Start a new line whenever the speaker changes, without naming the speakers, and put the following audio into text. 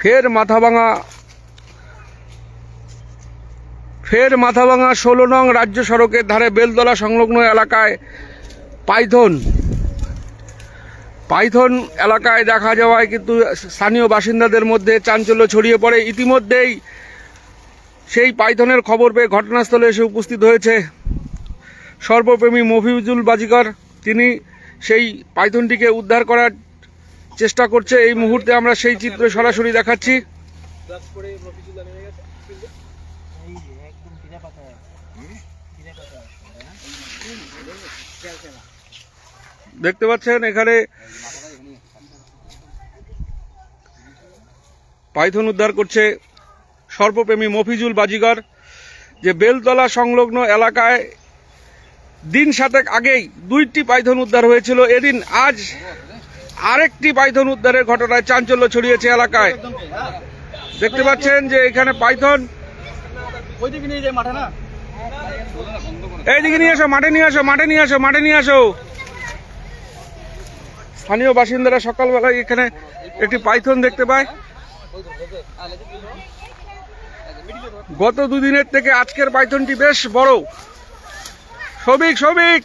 ফের মাথাভাঙা ফের মাথাভাঙা ষোলো নং রাজ্য সড়কের ধারে বেলতলা সংলগ্ন এলাকায় পাইথন। পাইথন এলাকায় দেখা যাওয়ায় কিন্তু স্থানীয় বাসিন্দাদের মধ্যে চাঞ্চল্য ছড়িয়ে পড়ে। ইতিমধ্যেই সেই পাইথনের খবর পেয়ে ঘটনাস্থলে এসে উপস্থিত হয়েছে সর্বপ্রেমী মফিজুল বাজিকর। তিনি সেই পাইথনটিকে উদ্ধার করার চেষ্টা করছে। এই মুহূর্তে আমরা সেই চিত্র সরাসরি দেখাচ্ছি। দেখতে পাচ্ছেন এখানে পাইথন উদ্ধার করছে সর্বপ্রেমী মফিজুল বাজিগর, যে বেলতলা সংলগ্ন এলাকায় দিন সাতেক আগেই দুইটি পাইথন উদ্ধার হয়েছিল। এদিন আজ আরেকটি পাইথন উদ্ধারের ঘটনায় চাঞ্চল্য ছড়িয়েছে এলাকায়। দেখতে পাচ্ছেন যে এখানে পাইথন এইদিকে নিয়ে আসো মাঠে নিয়ে আসো মাঠে নিয়ে আসো মাঠে নিয়ে আসো স্থানীয় বাসিন্দারা সকালবেলায় এখানে একটি পাইথন দেখতে পায়। গত দুদিনের থেকে আজকের পাইথনটি বেশ বড়। সবিক সবিক!